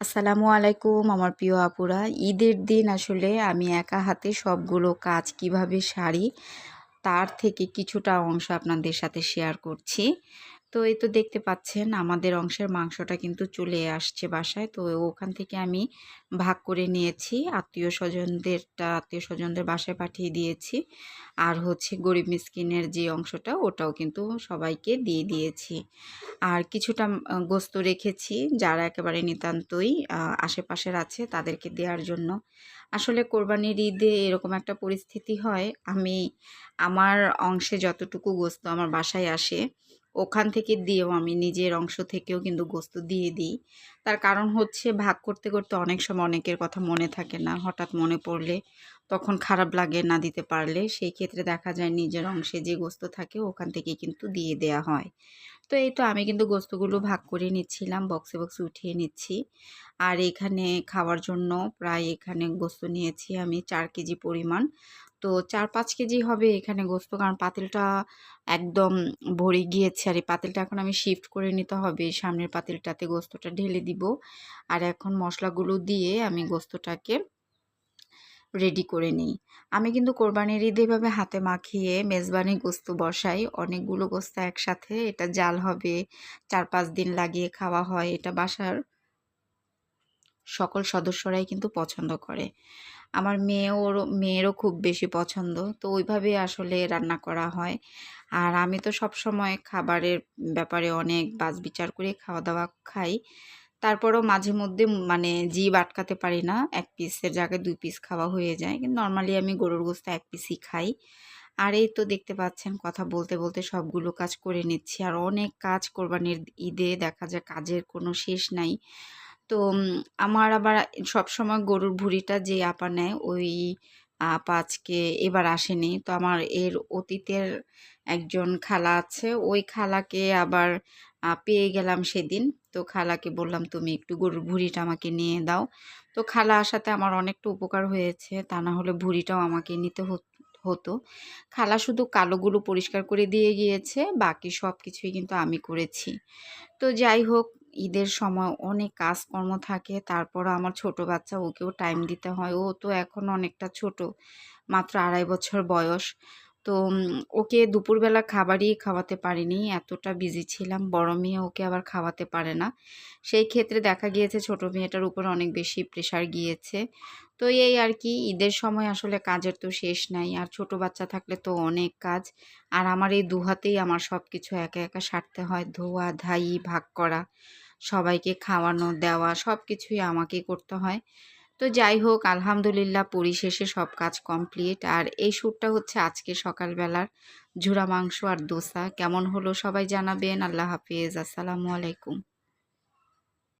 আসসালামু আলাইকুম আমার প্রিয় আপুরা। ঈদের দিন আসলে আমি একা হাতে সবগুলো কাজ কীভাবে সারি, তার থেকে কিছুটা অংশ আপনাদের সাথে শেয়ার করছি। তো এই তো দেখতে পাচ্ছেন আমাদের অংশের মাংসটা কিন্তু চলে আসছে বাসায়। তো ওখান থেকে আমি ভাগ করে নিয়েছি। আত্মীয় স্বজনদেরটা, আত্মীয় স্বজনদের বাসায় পাঠিয়ে দিয়েছি। আর হচ্ছে গরিব মিসকিনের যে অংশটা, ওটাও কিন্তু সবাইকে দিয়ে দিয়েছি। আর কিছুটা গোস্ত রেখেছি, যারা একেবারে নিতান্তই আশেপাশের আছে তাদেরকে দেওয়ার জন্য। আসলে কোরবানির ঈদে এরকম একটা পরিস্থিতি হয়, আমি আমার অংশে যতটুকু গোস্ত আমার বাসায় আসে ওখান থেকে দিয়েও আমি নিজের অংশ থেকেও কিন্তু গোস্ত দিয়ে দিই। তার কারণ হচ্ছে ভাগ করতে করতে অনেক সময় অনেকের কথা মনে থাকে না। হঠাৎ মনে পড়লে তখন খারাপ লাগে না দিতে পারলে। সেই ক্ষেত্রে দেখা যায় নিজের অংশে যে গোস্ত থাকে ওখান থেকে কিন্তু দিয়ে দেয়া হয়। তো এই তো আমি কিন্তু গোস্তগুলো ভাগ করে নিচ্ছিলাম, বক্সে বক্সে উঠিয়ে নিচ্ছি। আর এখানে খাওয়ার জন্য প্রায় এখানে গোস্ত নিয়েছি আমি চার কেজি পরিমাণ। তো চার পাঁচ কেজি হবে এখানে গোস্ত কারণ পাতিলটা একদম ভরে গিয়েছে আর এই পাতিলটা এখন আমি শিফট করে নিতে হবে। সামনের পাতিলটাতে গোস্তটা ঢেলে দিব। আর এখন মশলাগুলো দিয়ে আমি গোস্তটাকে রেডি করে নিই। আমি কিন্তু কোরবানির ঈদ এভাবে হাতে মাখিয়ে মেজবানি গোস্ত বসাই। অনেকগুলো গোস্ত একসাথে এটা জাল হবে চার পাঁচ দিন লাগিয়ে খাওয়া হয়। এটা বাসার সকল সদস্যরাই কিন্তু পছন্দ করে। আমার মেয়েও, মেয়েরও খুব বেশি পছন্দ। তো ওইভাবে আসলে রান্না করা হয়। আর আমি তো সব সময় খাবারের ব্যাপারে অনেক বাজ বিচার করে খাওয়া দাওয়া খাই। তারপরও মাঝে মধ্যে মানে জিভ আটকাতে পারি না। এক পিসের জায়গায় দুই পিস খাওয়া হয়ে যায়। কিন্তু নর্মালি আমি গরুর গোস্ত এক পিসই খাই। আর এই তো দেখতে পাচ্ছেন কথা বলতে বলতে সবগুলো কাজ করে নিচ্ছি। আর অনেক কাজ কোরবানির ঈদে দেখা যায় কাজের কোনো শেষ নাই। তো আমার আবার সবসময় গরুর ভুঁড়িটা যে আপা নেয়, ওই আপা আজকে এবার আসেনি। তো আমার এর অতীতের একজন খালা আছে, ওই খালাকে আবার পেয়ে গেলাম সেদিন। তো খালাকে বললাম, তুমি একটু গরুর ভুঁড়িটা আমাকে নিয়ে দাও। তো খালা আসাতে আমার অনেকটা উপকার হয়েছে, তা না হলে ভুঁড়িটাও আমাকে নিতে হতো খালা শুধু কালোগুলো পরিষ্কার করে দিয়ে গিয়েছে, বাকি সব কিছুই কিন্তু আমি করেছি। তো যাই হোক ঈদের সময় অনেক কাজকর্ম থাকে তারপর আমার ছোট বাচ্চা ওকেও টাইম দিতে হয়। ও তো এখন অনেকটা ছোট, মাত্র আড়াই বছর বয়স। তো ওকে দুপুরবেলা খাবারই খাওয়াতে পারিনি, এতটা বিজি ছিলাম। বড় মেয়ে ওকে আবার খাওয়াতে পারে না। সেই ক্ষেত্রে দেখা গিয়েছে ছোট মেয়েটার উপর অনেক বেশি প্রেশার গিয়েছে। তো এই আর কি, ঈদের সময় আসলে কাজের তো শেষ নাই। আর ছোট বাচ্চা থাকলে তো অনেক কাজ। আর আমার এই দুহাতেই আমার সব কিছু একা একা সারতে হয়। ধোয়া, ধাই, ভাগ করা, সবাইকে খাওয়ানো, দেওয়া সব কিছুই আমাকে করতে হয়। তো যাই হোক, আলহামদুলিল্লাহ পরিশেষে সব কাজ কমপ্লিট। আর এই শ্যুটটা হচ্ছে আজকে সকালবেলার ঝুরা মাংস আর দোসা। কেমন হলো সবাই জানাবেন। আল্লাহ হাফিজ। আসসালামু আলাইকুম।